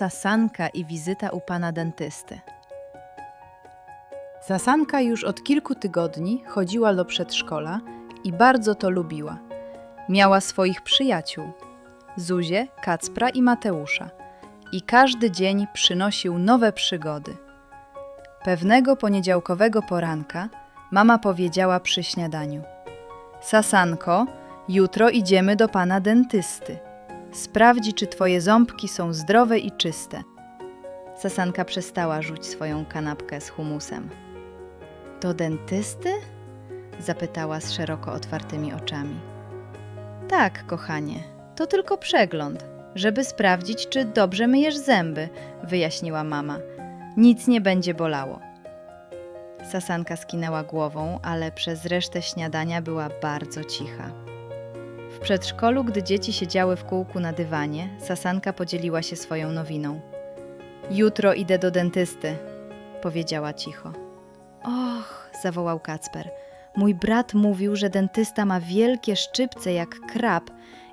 Sasanka i wizyta u pana dentysty. Sasanka już od kilku tygodni chodziła do przedszkola i bardzo to lubiła. Miała swoich przyjaciół Zuzię, Kacpra i Mateusza i każdy dzień przynosił nowe przygody. Pewnego poniedziałkowego poranka mama powiedziała przy śniadaniu: Sasanko, jutro idziemy do pana dentysty. Sprawdzi, czy twoje ząbki są zdrowe i czyste. Sasanka przestała rzuć swoją kanapkę z humusem. Do dentysty? zapytała z szeroko otwartymi oczami. Tak, kochanie, to tylko przegląd, żeby sprawdzić, czy dobrze myjesz zęby, wyjaśniła mama. Nic nie będzie bolało. Sasanka skinęła głową, ale przez resztę śniadania była bardzo cicha. W przedszkolu, gdy dzieci siedziały w kółku na dywanie, Sasanka podzieliła się swoją nowiną. Jutro idę do dentysty, powiedziała cicho. Och, zawołał Kacper. Mój brat mówił, że dentysta ma wielkie szczypce jak krab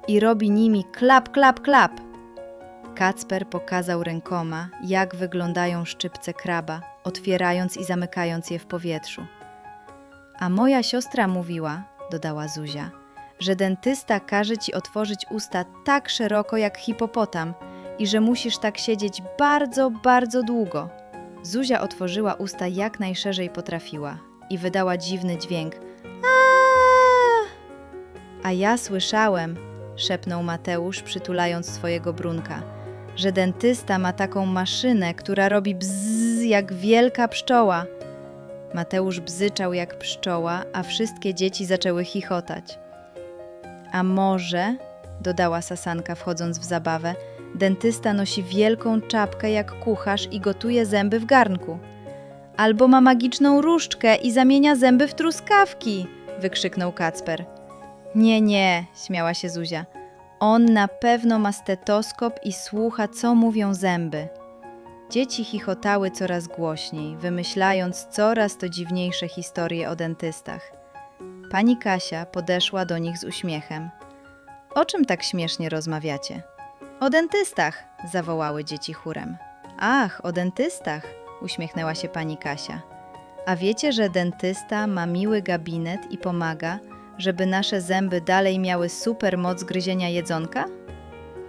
i robi nimi klap, klap, klap. Kacper pokazał rękoma, jak wyglądają szczypce kraba, otwierając i zamykając je w powietrzu. A moja siostra mówiła, dodała Zuzia, że dentysta każe ci otworzyć usta tak szeroko jak hipopotam i że musisz tak siedzieć bardzo, bardzo długo. Zuzia otworzyła usta jak najszerzej potrafiła i wydała dziwny dźwięk. Aaaa! A ja słyszałem, szepnął Mateusz, przytulając swojego brunka, że dentysta ma taką maszynę, która robi bzz jak wielka pszczoła. Mateusz bzyczał jak pszczoła, a wszystkie dzieci zaczęły chichotać. A może, dodała Sasanka wchodząc w zabawę, dentysta nosi wielką czapkę jak kucharz i gotuje zęby w garnku. Albo ma magiczną różdżkę i zamienia zęby w truskawki, wykrzyknął Kacper. Nie, nie, śmiała się Zuzia. On na pewno ma stetoskop i słucha, co mówią zęby. Dzieci chichotały coraz głośniej, wymyślając coraz to dziwniejsze historie o dentystach. Pani Kasia podeszła do nich z uśmiechem. O czym tak śmiesznie rozmawiacie? O dentystach, zawołały dzieci chórem. Ach, o dentystach, uśmiechnęła się pani Kasia. A wiecie, że dentysta ma miły gabinet i pomaga, żeby nasze zęby dalej miały super moc gryzienia jedzonka?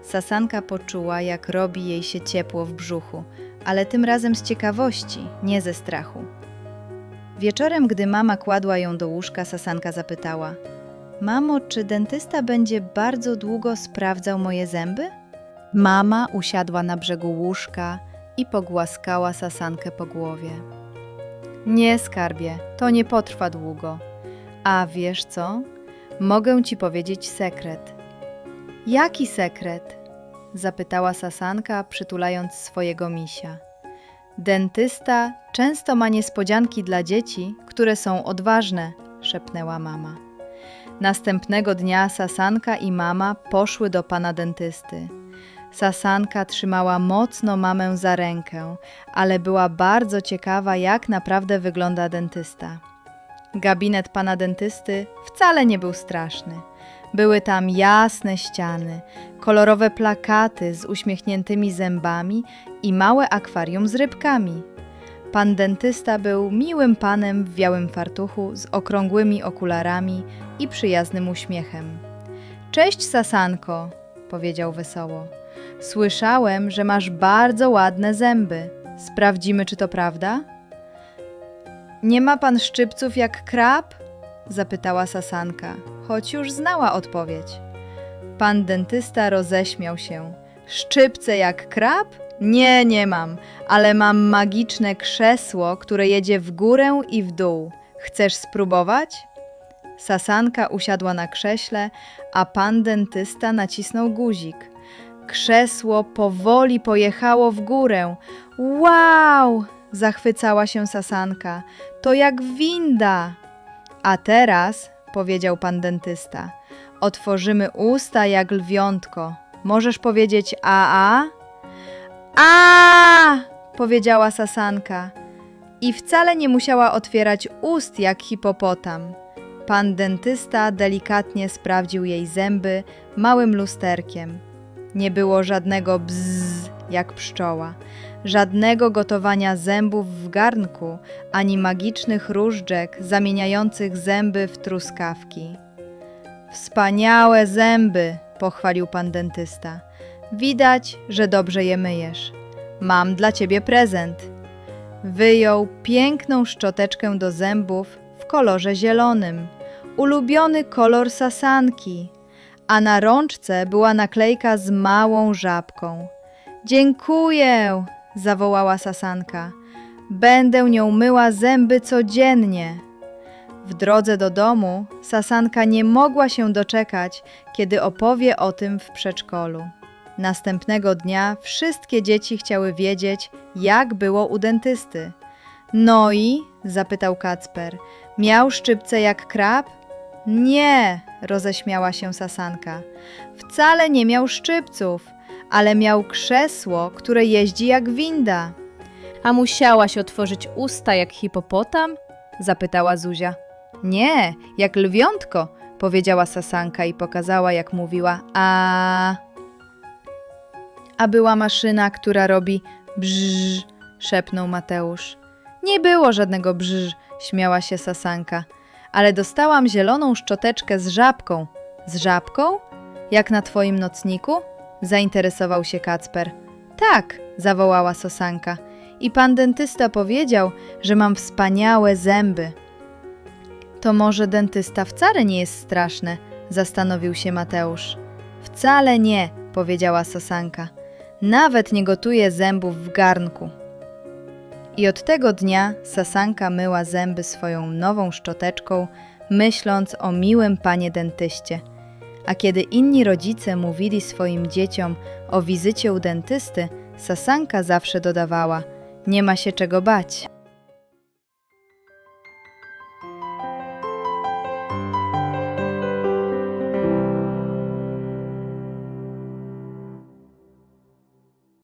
Sasanka poczuła, jak robi jej się ciepło w brzuchu, ale tym razem z ciekawości, nie ze strachu. Wieczorem, gdy mama kładła ją do łóżka, Sasanka zapytała: Mamo, czy dentysta będzie bardzo długo sprawdzał moje zęby? Mama usiadła na brzegu łóżka i pogłaskała Sasankę po głowie. Nie, skarbie, to nie potrwa długo. A wiesz co? Mogę ci powiedzieć sekret. Jaki sekret? zapytała Sasanka, przytulając swojego misia. Dentysta często ma niespodzianki dla dzieci, które są odważne, szepnęła mama. Następnego dnia Sasanka i mama poszły do pana dentysty. Sasanka trzymała mocno mamę za rękę, ale była bardzo ciekawa, jak naprawdę wygląda dentysta. Gabinet pana dentysty wcale nie był straszny. Były tam jasne ściany, kolorowe plakaty z uśmiechniętymi zębami i małe akwarium z rybkami. Pan dentysta był miłym panem w białym fartuchu z okrągłymi okularami i przyjaznym uśmiechem. Cześć, Sasanko, powiedział wesoło. Słyszałem, że masz bardzo ładne zęby. Sprawdzimy, czy to prawda? Nie ma pan szczypców jak krab? Zapytała Sasanka, choć już znała odpowiedź. Pan dentysta roześmiał się. Szczypce jak krab? Nie, nie mam, ale mam magiczne krzesło, które jedzie w górę i w dół. Chcesz spróbować? Sasanka usiadła na krześle, a pan dentysta nacisnął guzik. Krzesło powoli pojechało w górę. Wow! Zachwycała się Sasanka. To jak winda. A teraz, powiedział pan dentysta, otworzymy usta jak lwiątko. Możesz powiedzieć a a? A! powiedziała Sasanka. I wcale nie musiała otwierać ust jak hipopotam. Pan dentysta delikatnie sprawdził jej zęby małym lusterkiem. Nie było żadnego bzz jak pszczoła, żadnego gotowania zębów w garnku, ani magicznych różdżek zamieniających zęby w truskawki. Wspaniałe zęby, pochwalił pan dentysta. Widać, że dobrze je myjesz. Mam dla ciebie prezent. Wyjął piękną szczoteczkę do zębów w kolorze zielonym, ulubiony kolor sasanki, a na rączce była naklejka z małą żabką. Dziękuję, zawołała sasanka. Będę nią myła zęby codziennie. W drodze do domu Sasanka nie mogła się doczekać, kiedy opowie o tym w przedszkolu. Następnego dnia wszystkie dzieci chciały wiedzieć, jak było u dentysty. No i? zapytał Kacper. Miał szczypce jak krab? Nie, roześmiała się Sasanka. Wcale nie miał szczypców, ale miał krzesło, które jeździ jak winda. A musiałaś otworzyć usta jak hipopotam? zapytała Zuzia. Nie, jak lwiątko, powiedziała Sasanka i pokazała, jak mówiła a. A była maszyna, która robi brz, szepnął Mateusz. Nie było żadnego brz, śmiała się Sasanka. Ale dostałam zieloną szczoteczkę z żabką. Z żabką? Jak na twoim nocniku? Zainteresował się Kacper. Tak, zawołała Sasanka. I pan dentysta powiedział, że mam wspaniałe zęby. To może dentysta wcale nie jest straszne, zastanowił się Mateusz. Wcale nie, powiedziała Sasanka. Nawet nie gotuje zębów w garnku. I od tego dnia Sasanka myła zęby swoją nową szczoteczką, myśląc o miłym panie dentyście. A kiedy inni rodzice mówili swoim dzieciom o wizycie u dentysty, Sasanka zawsze dodawała: Nie ma się czego bać.